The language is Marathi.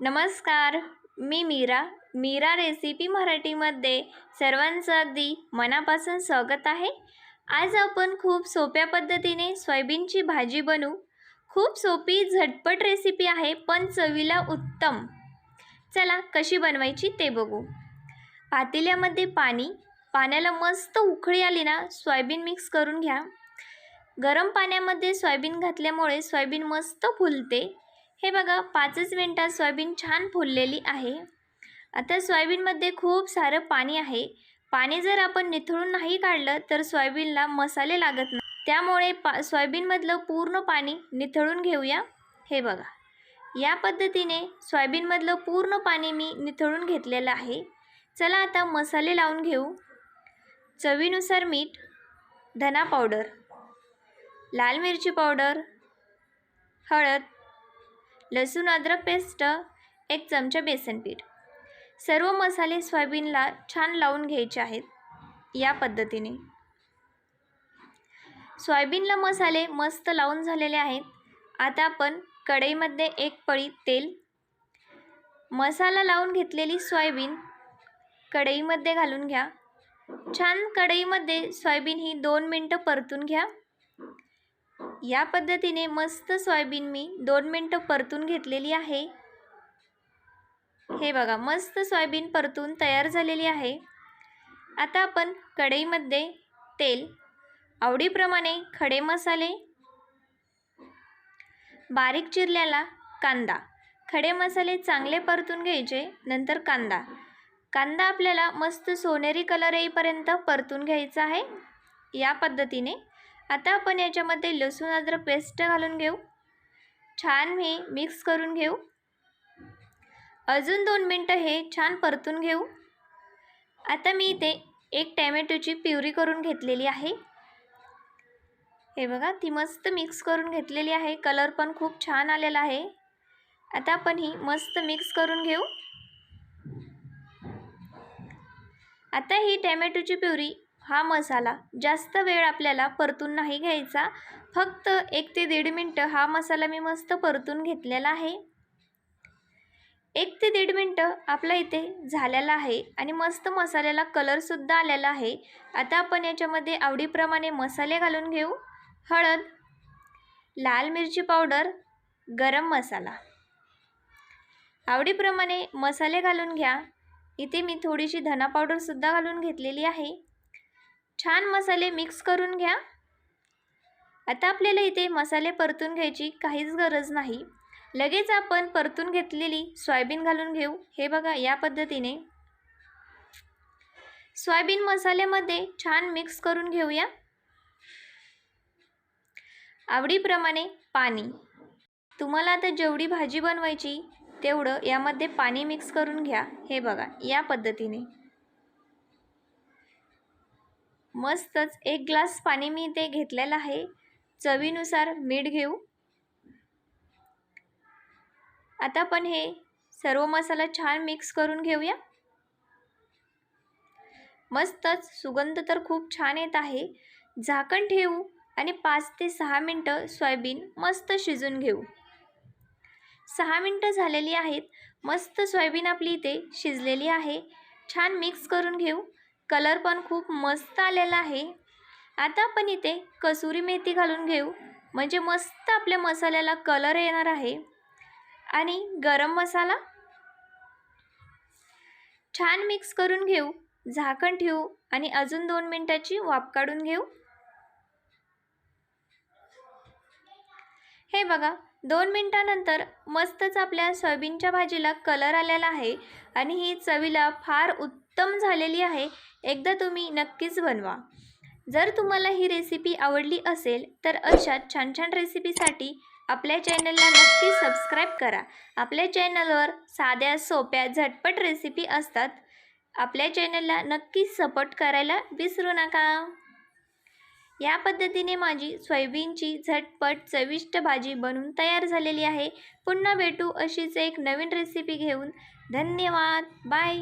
नमस्कार मी मीरा. मीरा रेसिपी मराठीमध्ये सर्वांचं अगदी मनापासून स्वागत आहे. आज आपण खूप सोप्या पद्धतीने सोयाबीनची भाजी बनवू. खूप सोपी झटपट रेसिपी आहे पण चवीला उत्तम. चला कशी बनवायची ते बघू. पातेल्यामध्ये पाणी पाण्याला मस्त उकळी आली ना सोयाबीन मिक्स करून घ्या. गरम पाण्यामध्ये सोयाबीन घातल्यामुळे सोयाबीन मस्त फुलते. हे बघा पाचच मिनटात सोयाबीन छान फुललेली आहे. आता सोयाबीनमध्ये खूप सारं पाणी आहे. पाणी जर आपण निथळून नाही काढलं तर सोयाबीनला मसाले लागत नाही. त्यामुळे पा सोयाबीनमधलं पूर्ण पाणी निथळून घेऊया. हे बघा या पद्धतीने सोयाबीनमधलं पूर्ण पाणी मी निथळून घेतलेलं आहे. चला आता मसाले लावून घेऊ. चवीनुसार मीठ धना पावडर लाल मिरची पावडर हळद लसूण अद्रक पेस्ट एक चमचा बेसन पीठ. सर्व मसाले सोयाबीनला छान लावून घ्यायचे आहेत या पद्धतीने. सोयाबीनला मसाले मस्त लावून झालेले आहेत. आता आपण कढईमध्ये एक पळी तेल मसाला लावून घेतलेली सोयाबीन कढईमध्ये घालून घ्या. छान कढईमध्ये सोयाबीन ही दोन मिनटं परतून घ्या. या पद्धतीने मस्त सोयाबीन मी दोन मिनटं परतून घेतलेली आहे. हे बघा मस्त सोयाबीन परतून तयार झालेली आहे. आता आपण कढईमध्ये तेल आवडीप्रमाणे खडे मसाले बारीक चिरलेला कांदा. खडे मसाले चांगले परतून घ्यायचे नंतर कांदा. कांदा आपल्याला मस्त सोनेरी कलर येईपर्यंत परतून घ्यायचा आहे. या पद्धतीने आता आपण याच्यामध्ये लसूण अद्रक पेस्ट घालून घेऊ. छान हे मिक्स करून घेऊ. अजून दोन मिनटं हे छान परतून घेऊ. आता मी इथे एक टॅमॅटोची प्युरी करून घेतलेली आहे. हे बघा ती मस्त मिक्स करून घेतलेली आहे. कलर पण खूप छान आलेला आहे. आता आपण ही मस्त मिक्स करून घेऊ. आता ही टॅमॅटोची प्युरी हा मसाला जास्त वेळ आपल्याला परतून नाही घ्यायचा. फक्त एक ते दीड मिनटं हा मसाला मी मस्त परतून घेतलेला आहे. एक ते दीड मिनटं आपला इथे झालेला आहे आणि मस्त मसाल्याला कलरसुद्धा आलेला आहे. आता आपण याच्यामध्ये आवडीप्रमाणे मसाले घालून घेऊ. हळद लाल मिरची पावडर गरम मसाला. आवडीप्रमाणे मसाले घालून घ्या. इथे मी थोडीशी धना पावडरसुद्धा घालून घेतलेली आहे. छान मसाले मिक्स करून घ्या. आता आपल्याला इथे मसाले परतून घ्यायची काहीच गरज नाही. लगेच आपण परतून घेतलेली सोयाबीन घालून घेऊ. हे बघा या पद्धतीने. सोयाबीन मसाल्यामध्ये छान मिक्स करून घेऊया. आवडीप्रमाणे पाणी. तुम्हाला आता जेवढी भाजी बनवायची तेवढं यामध्ये पाणी मिक्स करून घ्या. हे बघा या पद्धतीने. मस्तच. एक ग्लास पाणी मी ते घेतलेलं आहे. चवीनुसार मीठ घेऊ. आता आपण हे सर्व मसाला छान मिक्स करून घेऊया. मस्तच. सुगंध तर खूप छान येत आहे. झाकण ठेवू आणि पाच ते सहा मिनटं सोयाबीन मस्त शिजून घेऊ. सहा मिनटं झालेली आहेत. मस्त सोयाबीन आपली इथे शिजलेली आहे. छान मिक्स करून घेऊ. कलर पण खूप मस्त आलेला आहे. आता आपण इथे कसुरी मेथी घालून घेऊ. म्हणजे मस्त आपल्या मसाल्याला कलर येणार आहे. आणि गरम मसाला छान मिक्स करून घेऊ. झाकण ठेवू आणि अजून दोन मिनटाची वाफ काढून घेऊ. हे बघा दोन मिनटानंतर मस्तच आपल्या सोयाबीनच्या भाजीला कलर आलेला आहे आणि ही चवीला फार उत्तम झालेली आहे. एकदा तुम्ही नक्कीच बनवा. जर तुम्हाला ही रेसिपी आवडली असेल तर अशा छान छान रेसिपीसाठी आपल्या चॅनलला नक्की सबस्क्राईब करा. आपल्या चॅनलवर साध्या सोप्या झटपट रेसिपी असतात. आपल्या चॅनलला नक्कीच सपोर्ट करायला विसरू नका. या पद्धतीने माझी सोयाबीनची झटपट चविष्ट भाजी बनून तयार झालेली आहे. पुन्हा भेटू अशीच एक नवीन रेसिपी घेऊन. धन्यवाद. बाय